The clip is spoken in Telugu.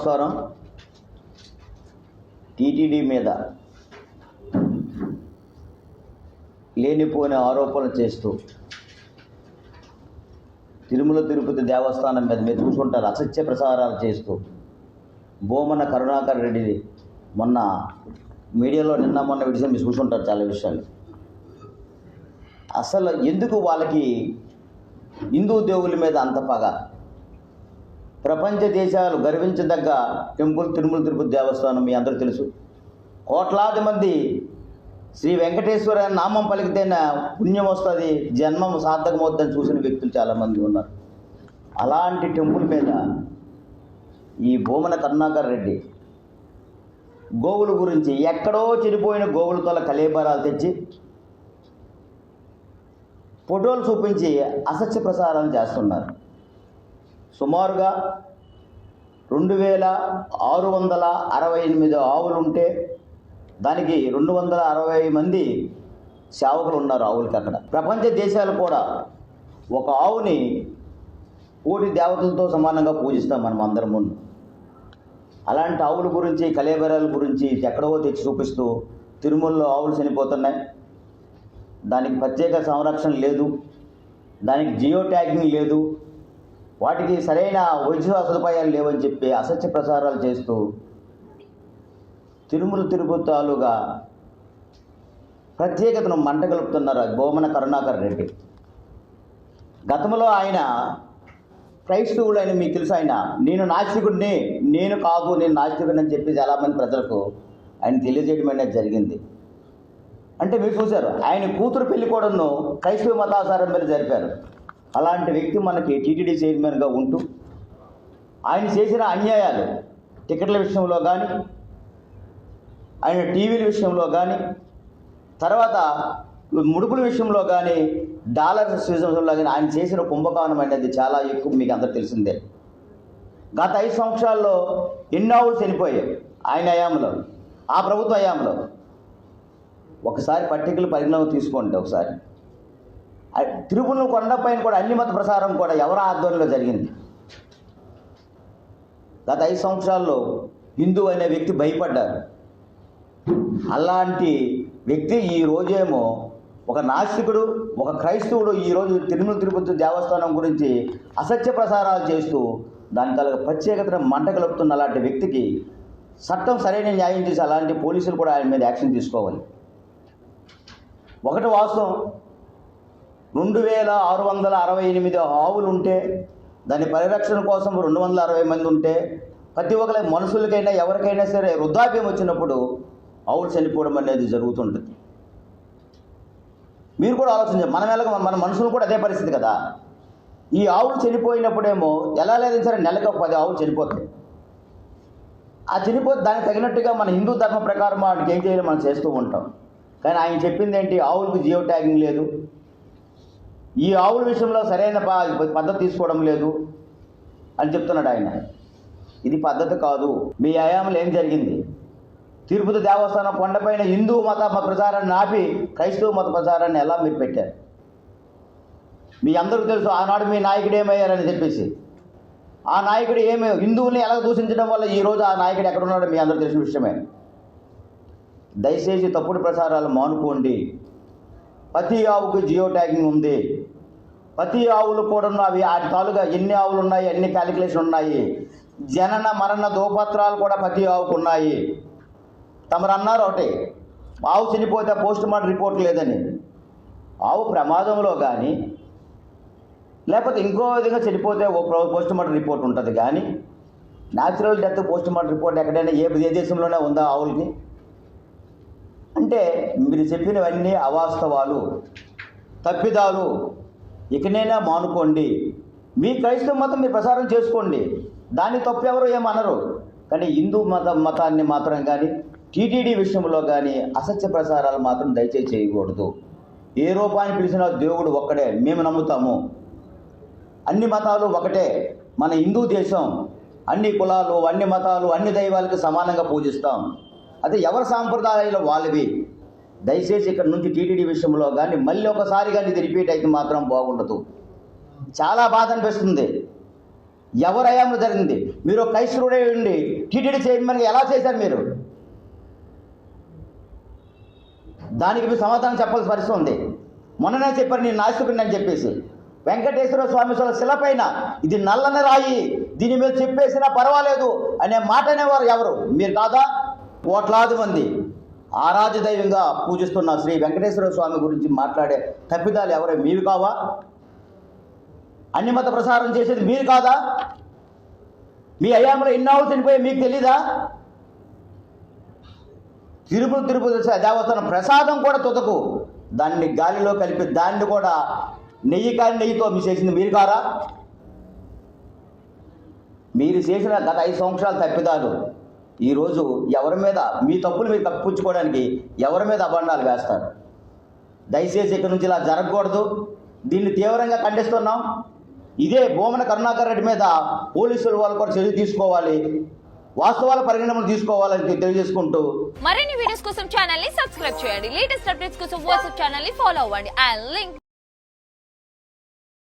నమస్కారం. టీటీడీ మీద లేనిపోని ఆరోపణలు చేస్తూ తిరుమల తిరుపతి దేవస్థానం మీద మీరు చూసుకుంటారు అసత్య ప్రసారాలు చేస్తూ బోమన కరుణాకర్ రెడ్డి మొన్న మీడియాలో నిన్న మొన్న విడిసిన మీరు చూసుకుంటారు చాలా విషయాలు. అసలు ఎందుకు వాళ్ళకి హిందూ దేవుల మీద అంత పగ? ప్రపంచ దేశాలు గర్వించదగ్గ టెంపుల్ తిరుమల తిరుపతి దేవస్థానం మీ అందరూ తెలుసు. కోట్లాది మంది శ్రీ వెంకటేశ్వర నామం పలికితేనే పుణ్యం వస్తుంది జన్మం సార్థకమవుతుందని చూసిన వ్యక్తులు చాలామంది ఉన్నారు. అలాంటి టెంపుల్ మీద ఈ భూమన కరుణాకర్ రెడ్డి గోవుల గురించి ఎక్కడో చనిపోయిన గోవులతో కలేబరాలు తెచ్చి ఫోటోలు చూపించి అసత్య ప్రసారం చేస్తున్నారు. సుమారుగా రెండు వేల ఆరు వందల అరవై ఎనిమిది ఆవులుంటే దానికి రెండు వందల అరవై మంది సేవకులు ఉన్నారు ఆవులకి అక్కడ. ప్రపంచ దేశాలు కూడా ఒక ఆవుని కోటి దేవతలతో సమానంగా పూజిస్తాం మనం అందరం ముందు అలాంటి ఆవుల గురించి కలేబరాల గురించి ఎక్కడో తెచ్చి చూపిస్తూ తిరుమలలో ఆవులు చనిపోతున్నాయి. దానికి ప్రత్యేక సంరక్షణ లేదు. దానికి జియో ట్యాగింగ్ లేదు. వాటికి సరైన వైద్య సదుపాయాలు లేవని చెప్పి అసత్య ప్రసారాలు చేస్తూ తిరుమల తిరుపతాలుగా ప్రత్యేకతను మంటగలుపుతున్నారు బోమన కరుణాకర్ రెడ్డి. గతంలో ఆయన క్రైస్తవుడు అని మీకు తెలుసు ఆయన. నేను నాస్తికుడిని నేను కాదు నేను నాస్తికుడిని అని చెప్పి చాలామంది ప్రజలకు ఆయన తెలియజేయడం అనేది జరిగింది. అంటే మీరు చూశారు ఆయన కూతురు పెళ్ళి కూడాను క్రైస్తవ మతాచారం మీద జరిపారు. అలాంటి వ్యక్తి మనకి టీటీడీ చైర్మన్గా ఉంటూ ఆయన చేసిన అన్యాయాలు టికెట్ల విషయంలో కానీ ఆయన టీవీల విషయంలో కానీ తర్వాత ముడుపుల విషయంలో కానీ డాలర్స్ విషయంలో కానీ ఆయన చేసిన కుంభకోణం అనేది చాలా ఎక్కువ మీకు అందరు తెలిసిందే. గత ఐదు సంవత్సరాల్లో ఎన్నోవులు చనిపోయాయి ఆయన హయాంలో ఆ ప్రభుత్వ హయాంలో. ఒకసారి పట్టికలు పరిణామం తీసుకోండి ఒకసారి. తిరుపుల కొండపైన కూడా అన్ని మత ప్రసారం కూడా ఎవరి ఆధ్వర్యంలో జరిగింది? గత ఐదు సంవత్సరాల్లో హిందూ అనే వ్యక్తి భయపడ్డారు. అలాంటి వ్యక్తి ఈ రోజేమో ఒక నాస్తికుడు ఒక క్రైస్తవుడు ఈరోజు తిరుమల తిరుపతి దేవస్థానం గురించి అసత్య ప్రసారాలు చేస్తూ దాని కల ప్రత్యేకతను మంట కలుపుతున్న అలాంటి వ్యక్తికి చట్టం సరైన న్యాయం చేసి అలాంటి పోలీసులు కూడా ఆయన మీద యాక్షన్ తీసుకోవాలి. ఒకటి వాస్తవం రెండు వేల ఆరు వందల అరవై ఎనిమిది ఆవులు ఉంటే దాని పరిరక్షణ కోసం రెండు వందల అరవై మంది ఉంటే ప్రతి ఒక్కరి మనుషులకైనా ఎవరికైనా సరే వృద్ధాప్యం వచ్చినప్పుడు ఆవులు చనిపోవడం అనేది జరుగుతుంటుంది. మీరు కూడా ఆలోచించండి మనం ఎలాగ మన మనుషులు కూడా అదే పరిస్థితి కదా. ఈ ఆవులు చనిపోయినప్పుడేమో ఎలా లేదని సరే నెలకు ఒక పది ఆవులు చనిపోతాయి. ఆ చనిపోతే దానికి తగినట్టుగా మన హిందూ ధర్మ ప్రకారం వాటికి ఏం చేయాలో మనం చేస్తూ ఉంటాం. కానీ ఆయన చెప్పింది ఏంటి ఆవులకు జియో ట్యాగింగ్ లేదు. ఈ ఆవుల విషయంలో సరైన పద్ధతి తీసుకోవడం లేదు అని చెప్తున్నాడు ఆయన. ఇది పద్ధతి కాదు. మీ హయాంలో ఏం జరిగింది? తిరుపతి దేవస్థానం కొండపైన హిందూ మత మత ప్రచారాన్ని ఆపి క్రైస్తవ మత ప్రచారాన్ని ఎలా మీరు పెట్టారు? మీ అందరికీ తెలుసు ఆనాడు మీ నాయకుడు ఏమయ్యారని చెప్పేసి. ఆ నాయకుడు ఏమి హిందువుల్ని ఎలా దూషించడం వల్ల ఈరోజు ఆ నాయకుడు ఎక్కడున్నాడో మీ అందరూ తెలిసిన విషయమే. దయచేసి తప్పుడు ప్రచారాలు మానుకోండి. ప్రతి ఆవుకు జియో ట్యాగింగ్ ఉంది. ప్రతి ఆవులు కూడా అవి ఆ తాలుగా ఎన్ని ఆవులు ఉన్నాయి ఎన్ని క్యాలిక్యులేషన్ ఉన్నాయి? జనన మరణ దోపత్రాలు కూడా ప్రతి ఆవుకు ఉన్నాయి. తమరు అన్నారు ఒకటి ఆవు చనిపోతే పోస్ట్ మార్టం రిపోర్ట్ లేదని. ఆవు ప్రమాదంలో కానీ లేకపోతే ఇంకో విధంగా చనిపోతే ఓ పోస్ట్ మార్టం రిపోర్ట్ ఉంటుంది కానీ natural death post mortem report ఎక్కడైనా ఏ దేశంలోనే ఉందా ఆవులకి? అంటే మీరు చెప్పినవన్నీ అవాస్తవాలు. తప్పిదాలు. ఇకనైనా మానుకోండి. మీ క్రైస్తవ మతం మీరు ప్రసారం చేసుకోండి. దాన్ని తప్పు ఎవరు ఏమనరు. కానీ హిందూ మత మతాన్ని మాత్రం కానీ టీటీడీ విషయంలో కానీ అసత్య ప్రసారాలు మాత్రం దయచేసి చేయకూడదు. ఏ రూపాన్ని పిలిచినా దేవుడు ఒక్కడే మేము నమ్ముతాము. అన్ని మతాలు ఒకటే. మన హిందూ దేశం అన్ని కులాలు అన్ని మతాలు అన్ని దైవాలకు సమానంగా పూజిస్తాం. అదే ఎవరి సాంప్రదాయాలు వాళ్ళవి? దయచేసి ఇక్కడ నుంచి టీటీడీ విషయంలో కానీ మళ్ళీ ఒకసారి కానీ ఇది రిపీట్ అయితే మాత్రం బాగుండదు. చాలా బాధ అనిపిస్తుంది. ఎవరు హయాంలో జరిగింది. మీరు ఒక క్రైస్తవుడే ఉండి టీటీడీ చైర్మన్గా ఎలా చేశారు మీరు? దానికి మీరు సమాధానం చెప్పాల్సిన పరిస్థితి ఉంది. మొన్ననే చెప్పారు నేను నాస్తికుడిని అని చెప్పేసి. వెంకటేశ్వర స్వామి శిల శిలపైన ఇది నల్లని రాయి దీని మీద చెప్పేసినా పర్వాలేదు అనే మాట అనేవారు ఎవరు? మీరు కాదా? కోట్లాది మంది ఆరాధ్య దైవంగా పూజిస్తున్న శ్రీ వెంకటేశ్వర స్వామి గురించి మాట్లాడే తప్పిదాలు ఎవరో మీవి కావా? అన్ని మత ప్రసారం చేసేది మీరు కాదా? మీ అయ్యాంలో ఇన్నాళ్ళు చనిపోయి మీకు తెలీదా? తిరుపతి తిరుపతి దేవస్థానం ప్రసాదం కూడా తుతకు దాన్ని గాలిలో కలిపి దాన్ని కూడా నెయ్యి కాని నెయ్యితో మీ చేసింది మీరు కారా? మీరు చేసిన గత ఐదు సంవత్సరాలు తప్పిదాలు ఈరోజు ఎవరి మీద మీ తప్పులు మీరు తప్పించుకోవడానికి ఎవరి మీద అభండాలు వేస్తారు? దయచేసి ఇక్కడి నుంచి ఇలా జరగకూడదు. దీన్ని తీవ్రంగా ఖండిస్తున్నాం. ఇదే భూమన కరుణాకర్ రెడ్డి మీద పోలీసులు వాళ్ళు కూడా చర్య తీసుకోవాలి. వాస్తవాల పరిగణనలు తీసుకోవాలని తెలియజేసుకుంటూ మరిన్ని వీడియోస్ కోసం ఛానల్ని సబ్స్క్రైబ్ చేయండి. లేటెస్ట్ అప్డేట్స్ కోసం వాట్సాప్ ఛానల్ని ఫాలో అవ్వండి. And link